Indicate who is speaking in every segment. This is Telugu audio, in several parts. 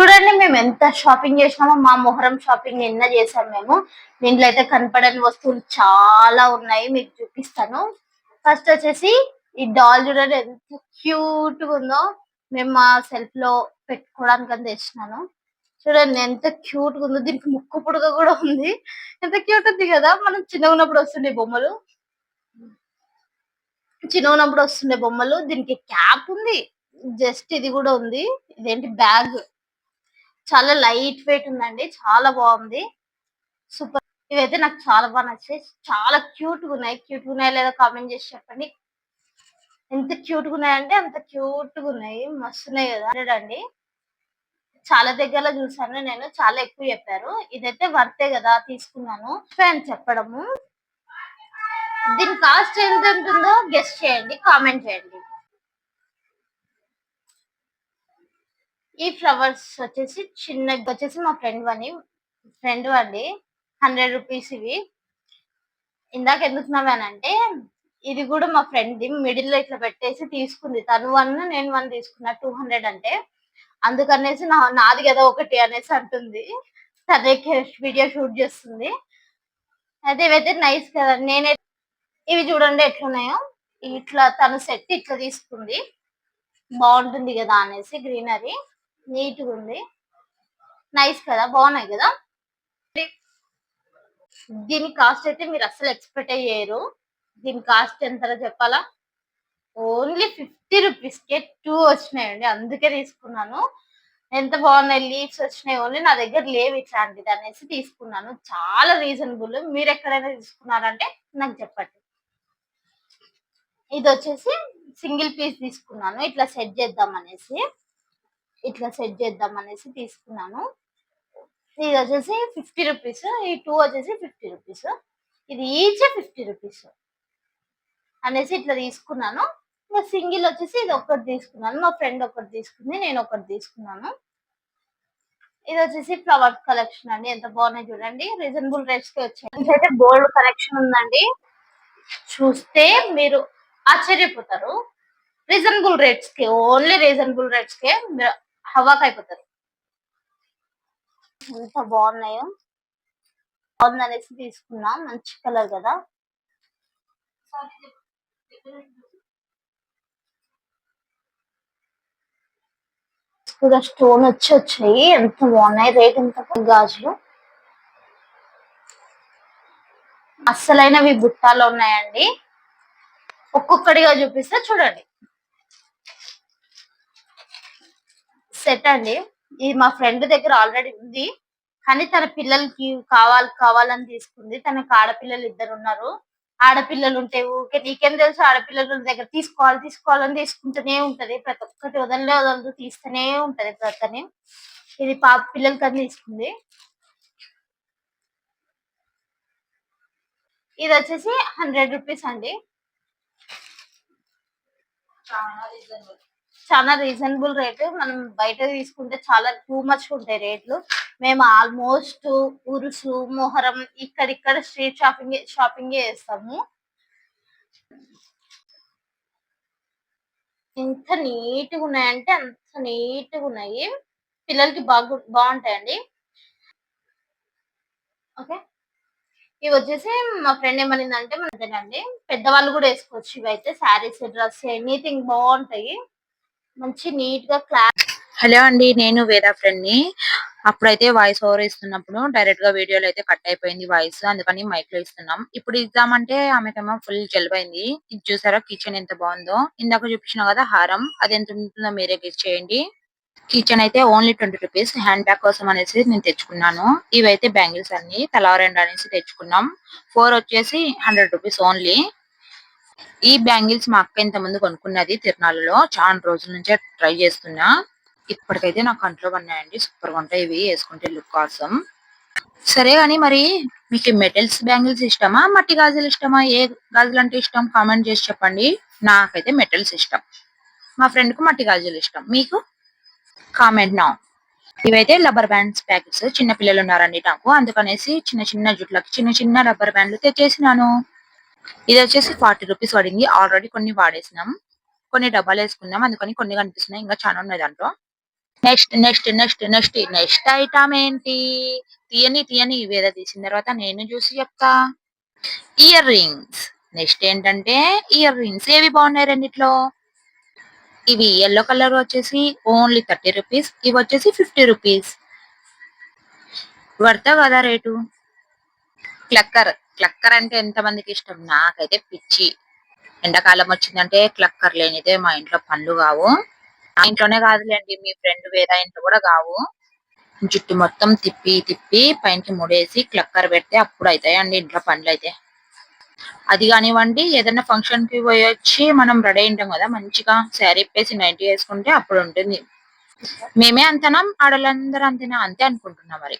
Speaker 1: చూడండి మేము ఎంత షాపింగ్ చేసినామో మా మొహరం షాపింగ్ నిన్న చేసాం మేము. దీంట్లో అయితే కనపడని వస్తువులు చాలా ఉన్నాయి మీకు చూపిస్తాను. ఫస్ట్ వచ్చేసి ఈ డాల్ చూడండి ఎంత క్యూట్గా ఉందో. మేము మా సెల్ఫ్లో పెట్టుకోవడానికి అని తెచ్చినాను చూడండి ఎంత క్యూట్గా ఉందో. దీనికి ముక్కు పుడక కూడా ఉంది. ఎంత క్యూట్ ఉంది కదా. మనం చిన్నగా ఉన్నప్పుడు వస్తుండే బొమ్మలు. చిన్నగా ఉన్నప్పుడు వస్తుండే బొమ్మలు. దీనికి క్యాప్ ఉంది. జస్ట్ ఇది కూడా ఉంది. ఇదేంటి బ్యాగ్ చాలా లైట్ వెయిట్ ఉందండి. చాలా బాగుంది. సూపర్. ఇవైతే నాకు చాలా బాగా నచ్చాయి. చాలా క్యూట్గా ఉన్నాయి. క్యూట్గా ఉన్నాయి లేదా కామెంట్ చేసి చెప్పండి. ఎంత క్యూట్గా ఉన్నాయంటే అంత క్యూట్గా ఉన్నాయి. మస్తు ఉన్నాయి కదా. అండి. చాలా దగ్గరలో చూసాను నేను చాలా ఎక్కువ చెప్పారు. ఇదైతే వర్తే కదా తీసుకున్నాను. అని చెప్పడము. దీని కాస్ట్ ఎంత ఉంటుందో గెస్ట్ చేయండి. కామెంట్ చేయండి. ఈ ఫ్లవర్స్ వచ్చేసి చిన్న వచ్చేసి మా ఫ్రెండ్ అని ఫ్రెండ్ అండి హండ్రెడ్ రూపీస్ ఇవి. ఇందాక ఎందుకు నవ్వానంటే ఇది కూడా మా ఫ్రెండ్ ది మిడిల్లో ఇట్లా పెట్టేసి తీసుకుంది. తను వన్ నేను వన్ తీసుకున్నా టూ హండ్రెడ్ అంటే. అందుకనేసి నా నాది కదా ఒకటి అనేసి అంటుంది. సరే వీడియో షూట్ చేస్తుంది. అయితే ఇవైతే నైస్ కదా నేనే ఇవి చూడండి ఎట్లున్నాయో. ఇట్లా తను సెట్ ఇట్లా తీసుకుంది. బాగుంటుంది కదా అనేసి గ్రీనరీ. నీట్గా ఉంది నైస్ కదా బాగున్నాయి కదా? దీని కాస్ట్ అయితే మీరు అసలు ఎక్స్పెక్ట్ అయ్యారు. దీని కాస్ట్ ఎంత చెప్పాలా? ఓన్లీ ఫిఫ్టీ రూపీస్ కే టూ వచ్చినాయండి అందుకే తీసుకున్నాను. ఎంత బాగున్నాయి లీవ్స్ వచ్చినాయి ఓన్లీ నా దగ్గర లేవు ఇట్లాంటిది అనేసి తీసుకున్నాను. చాలా రీజనబుల్ మీరు ఎక్కడైనా తీసుకున్నారంటే నాకు చెప్పండి. ఇది వచ్చేసి సింగిల్ పీస్ తీసుకున్నాను ఇట్లా సెట్ చేద్దాం అనేసి. ఇట్లా సెట్ చేద్దాం అనేసి తీసుకున్నాను. ఇది వచ్చేసి ఫిఫ్టీ రూపీస్ ఈ టూ వచ్చేసి ఫిఫ్టీ రూపీస్ ఇది ఈచ్ ఫిఫ్టీ రూపీస్ అనేసి ఇట్లా తీసుకున్నాను. ఇంకా సింగిల్ వచ్చేసి ఇది ఒకటి తీసుకున్నాను. మా ఫ్రెండ్ ఒకటి తీసుకుంది నేను ఒకటి తీసుకున్నాను. ఇది వచ్చేసి ఫ్లవర్ కలెక్షన్ అండి. ఎంత బాగున్నాయి చూడండి. రీజనబుల్ రేట్స్కి వచ్చాయి. అయితే గోల్డ్ కలెక్షన్ ఉందండి. చూస్తే మీరు ఆశ్చర్యపోతారు. రీజనబుల్ రేట్స్కి ఓన్లీ రీజనబుల్ రేట్స్ కే హవాక్ అయిపోతారు ఎంత బాగున్నాయో. బాగుంది అనేసి తీసుకున్నా. మంచి కలర్ కదా. కూడా స్టోన్ వచ్చి వచ్చాయి. ఎంత బాగున్నాయి. రేట్ ఎంత గాజులు? అస్సలైనవి బుట్టాలు ఉన్నాయండి. ఒక్కొక్కడిగా చూపిస్తే చూడండి. సెట్ అండి. ఇది మా ఫ్రెండ్ దగ్గర ఆల్రెడీ ఉంది. కానీ తన పిల్లలకి కావాలి కావాలని తీసుకుంది. తనకు ఆడపిల్లలు ఇద్దరు ఉన్నారు. ఆడపిల్లలు ఉంటే ఊకే నీకేం తెలుసు? ఆడపిల్లల దగ్గర తీసుకోవాలి తీసుకోవాలని తీసుకుంటూనే ఉంటది. ప్రతి ఒక్కటి వదలలే వదలదు తీస్తూనే ఉంటది ప్రతని ఇది పాప పిల్లలకి తీసుకుంది. ఇది వచ్చేసి హండ్రెడ్ రూపీస్ అండి. చాలా రీజనబుల్ రేటు మనం బయట తీసుకుంటే చాలా టూ మచ్ ఉంటాయి రేట్లు. మేము ఆల్మోస్ట్ ఉరుసు మొహరం ఇక్కడిక్కడ స్ట్రీట్ షాపింగ్ షాపింగ్ చేస్తాము. ఎంత నీట్గా ఉన్నాయంటే అంత నీట్గా ఉన్నాయి. పిల్లలకి బాగు బాగుంటాయండి. ఓకే. ఇవి వచ్చేసి మా ఫ్రెండ్ ఏమనిందంటే మనదేనండి పెద్దవాళ్ళు కూడా వేసుకోవచ్చు ఇవి అయితే శారీస్ డ్రెస్ ఎనీథింగ్ బాగుంటాయి. మంచి నీట్గా క్లాస్
Speaker 2: హలో అండి నేను వేరే ఫ్రెండ్ని అప్పుడైతే వాయిస్ ఓవర్ ఇస్తున్నప్పుడు డైరెక్ట్గా వీడియోలో అయితే కట్ అయిపోయింది వాయిస్ అందుకని మైక్లో ఇస్తున్నాం. ఇప్పుడు ఇద్దామంటే ఆమెకేమో ఫుల్ జలుబైంది. ఇది చూసారా? కిచెన్ ఎంత బాగుందో. ఇందాక చూపించిన కదా హారం అది ఎంత ఉంటుందో మీరే గెస్ చేయండి. కిచెన్ అయితే only twenty rupees. Handbag కోసం అనేసి నేను తెచ్చుకున్నాను. ఇవైతే బ్యాంగిల్స్ అన్ని. తలా రెండు అనేసి తెచ్చుకున్నాం. ఫోర్ వచ్చేసి హండ్రెడ్ రూపీస్ ఓన్లీ. ఈ బ్యాంగిల్స్ మా అక్క ఇంత ముందు కొనుక్కున్నది తిరునాళ్ళలో. చాలా రోజుల నుంచే ట్రై చేస్తున్నా. ఇప్పటికైతే నాకు కంట్లో పడినాయండి సూపర్గా ఉంటాయి ఇవి. వేసుకుంటే లుక్ కోసం సరే కానీ మరి మీకు మెటల్స్ బ్యాంగిల్స్ ఇష్టమా? మట్టి గాజులు ఇష్టమా? ఏ గాజులు అంటే ఇష్టం? కామెంట్ చేసి చెప్పండి. నాకైతే మెటల్స్ ఇష్టం. మా ఫ్రెండ్కు మట్టి గాజులు ఇష్టం. మీకు? కామెంట్ నా. ఇవైతే రబ్బర్ బ్యాండ్స్ ప్యాకెట్స్. చిన్న పిల్లలు ఉన్నారండి నాకు. అందుకనేసి చిన్న చిన్న జుట్లకి చిన్న చిన్న రబ్బర్ బ్యాండ్లు తెచ్చేసినాను. ఇది వచ్చేసి ఫార్టీ రూపీస్ పడింది. ఆల్రెడీ కొన్ని వాడేసినాం. కొన్ని డబ్బాలు వేసుకున్నాం. అందుకని కొన్ని కనిపిస్తున్నాయి. ఇంకా చాలా ఉన్నాయి దాంట్లో. Next next next next next item ఏంటి? తీయని తీయని వేద తీసిన తర్వాత నేను చూసి చెప్తా. ఇయర్ రింగ్స్ నెక్స్ట్ ఏంటంటే ఇయర్ రింగ్స్ ఏవి బాగున్నాయి రెండిట్లో? ఇవి ఎల్లో కలర్ వచ్చేసి ఓన్లీ థర్టీ రూపీస్ ఇవి వచ్చేసి ఫిఫ్టీ రూపీస్ పడతావు కదా రేటు? క్లక్కర్ క్లక్కర్ అంటే ఎంత మందికి ఇష్టం? నాకైతే పిచ్చి. ఎండాకాలం వచ్చిందంటే క్లక్కర్ లేనిదే మా ఇంట్లో పండ్లు కావు. మా ఇంట్లోనే కాదులేండి మీ ఫ్రెండ్ వేరే ఇంట్లో కూడా కావు. జుట్టు మొత్తం తిప్పి తిప్పి పైనకి ముడేసి క్లక్కర్ పెడితే అప్పుడు అవుతాయండి ఇంట్లో పండ్లు అయితే అది కానివ్వండి ఏదైనా ఫంక్షన్కి పోయి వచ్చి మనం రెడీ అయింటాం కదా మంచిగా శారీ ఇప్పేసి నైన్టీ వేసుకుంటే అప్పుడు ఉంటుంది. మేమే అంతనం ఆడలందరూ అంతేనా? అంతే అనుకుంటున్నాం మరి.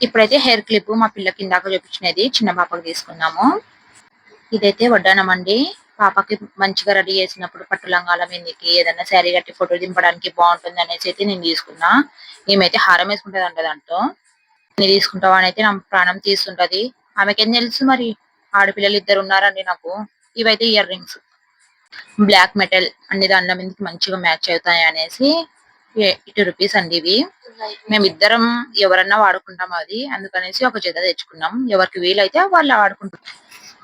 Speaker 2: ఇప్పుడైతే హెయిర్ క్లిప్ మా పిల్లకి ఇందాక చూపించినది చిన్న పాపకి తీసుకున్నాము ఇదైతే వడ్డానం అండి. పాపకి మంచిగా రెడీ చేసినప్పుడు పట్టు లంగాల మీదకి ఏదైనా శారీ కట్టి ఫోటో దింపడానికి బాగుంటుంది అనేసి అయితే నేను తీసుకున్నా. ఏమైతే హారం వేసుకుంటది అంట దాంట్లో. నేను తీసుకుంటావా అని అయితే నా ప్రాణం తీస్తుంటది. ఆమెకేం తెలుసు మరి? ఆడపిల్లలు ఇద్దరు ఉన్నారండి నాకు. ఇవైతే ఇయర్ రింగ్స్. బ్లాక్ మెటల్ అన్ని దాంట్లో మీదకి మంచిగా మ్యాచ్ అవుతాయి అనేసి ఎయిటీ రూపీస్ అండి ఇవి. మేమిద్దరం ఎవరన్నా వాడుకుంటాం అది. అందుకనేసి ఒక జత తెచ్చుకున్నాం. ఎవరికి వీలైతే వాళ్ళు వాడుకుంటాం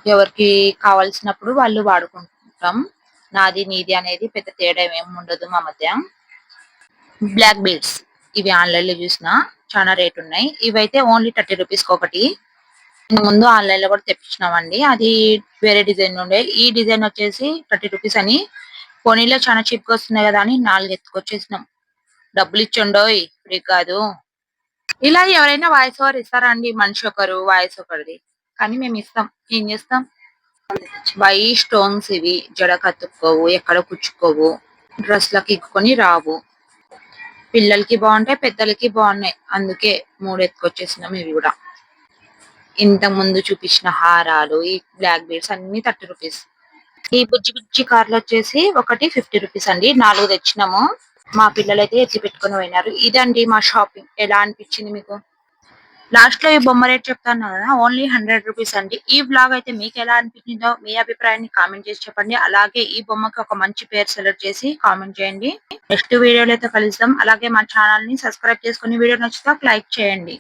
Speaker 2: ఎవరికి కావాల్సినప్పుడు వాళ్ళు వాడుకుంటాం. నాది నీది అనేది పెద్ద తేడా ఏమి ఉండదు మా మధ్య. బ్లాక్ బీడ్స్ ఇవి ఆన్లైన్లో చూసిన చాలా రేట్ ఉన్నాయి. ఇవైతే ఓన్లీ థర్టీ రూపీస్ ఒకటి. ముందు ఆన్లైన్లో కూడా తెప్పించినామండి. అది వేరే డిజైన్ ఉండే. ఈ డిజైన్ వచ్చేసి థర్టీ రూపీస్ అని. పోనీలో చాలా చీప్గా వస్తున్నాయి కదా అని నాలుగు ఎత్తుకొచ్చేసినాం. డబ్బులు ఇచ్చుండోయ్ ఫ్రీ కాదు. ఇలా ఎవరైనా వాయిస్ ఓవర్ ఇస్తారా అండి మనిషి ఒకరు వాయిస్ ఒకరిది. కానీ మేము ఇస్తాం ఏం చేస్తాం? వై స్టోన్స్ ఇవి జడ కత్తుక్కోవు ఎక్కడ కుచ్చుకోవు డ్రెస్ లకి ఇక్కుని రావు. పిల్లలకి బాగుంటాయి పెద్దలకి బాగున్నాయి. అందుకే మూడు ఎత్తుకొచ్చేసినాం ఇవి కూడా. ఇంత ముందు చూపించిన హారాలు ఈ బ్లాక్ బీడ్స్ అన్ని థర్టీ రూపీస్. ఈ బుజ్జి బుజ్జి కార్లు వచ్చేసి ఒకటి ఫిఫ్టీ రూపీస్ అండి. నాలుగు తెచ్చినాము. మా పిల్లలు అయితే ఎత్తి పెట్టుకుని పోయినారు. ఇదండి మా షాపింగ్ ఎలా అనిపించింది మీకు? లాస్ట్లో ఈ బొమ్మ రేట్ చెప్తాను కదా ఓన్లీ హండ్రెడ్ రూపీస్ అండి. ఈ బ్లాగ్ అయితే మీకు ఎలా అనిపించిందో మీ అభిప్రాయాన్ని కామెంట్ చేసి చెప్పండి. అలాగే ఈ బొమ్మకి ఒక మంచి పేరు సెలెక్ట్ చేసి కామెంట్ చేయండి. నెక్స్ట్ వీడియోలో అయితే కలుద్దాం. అలాగే మా ఛానల్ని సబ్స్క్రైబ్ చేసుకుని వీడియో నచ్చితే లైక్ చేయండి.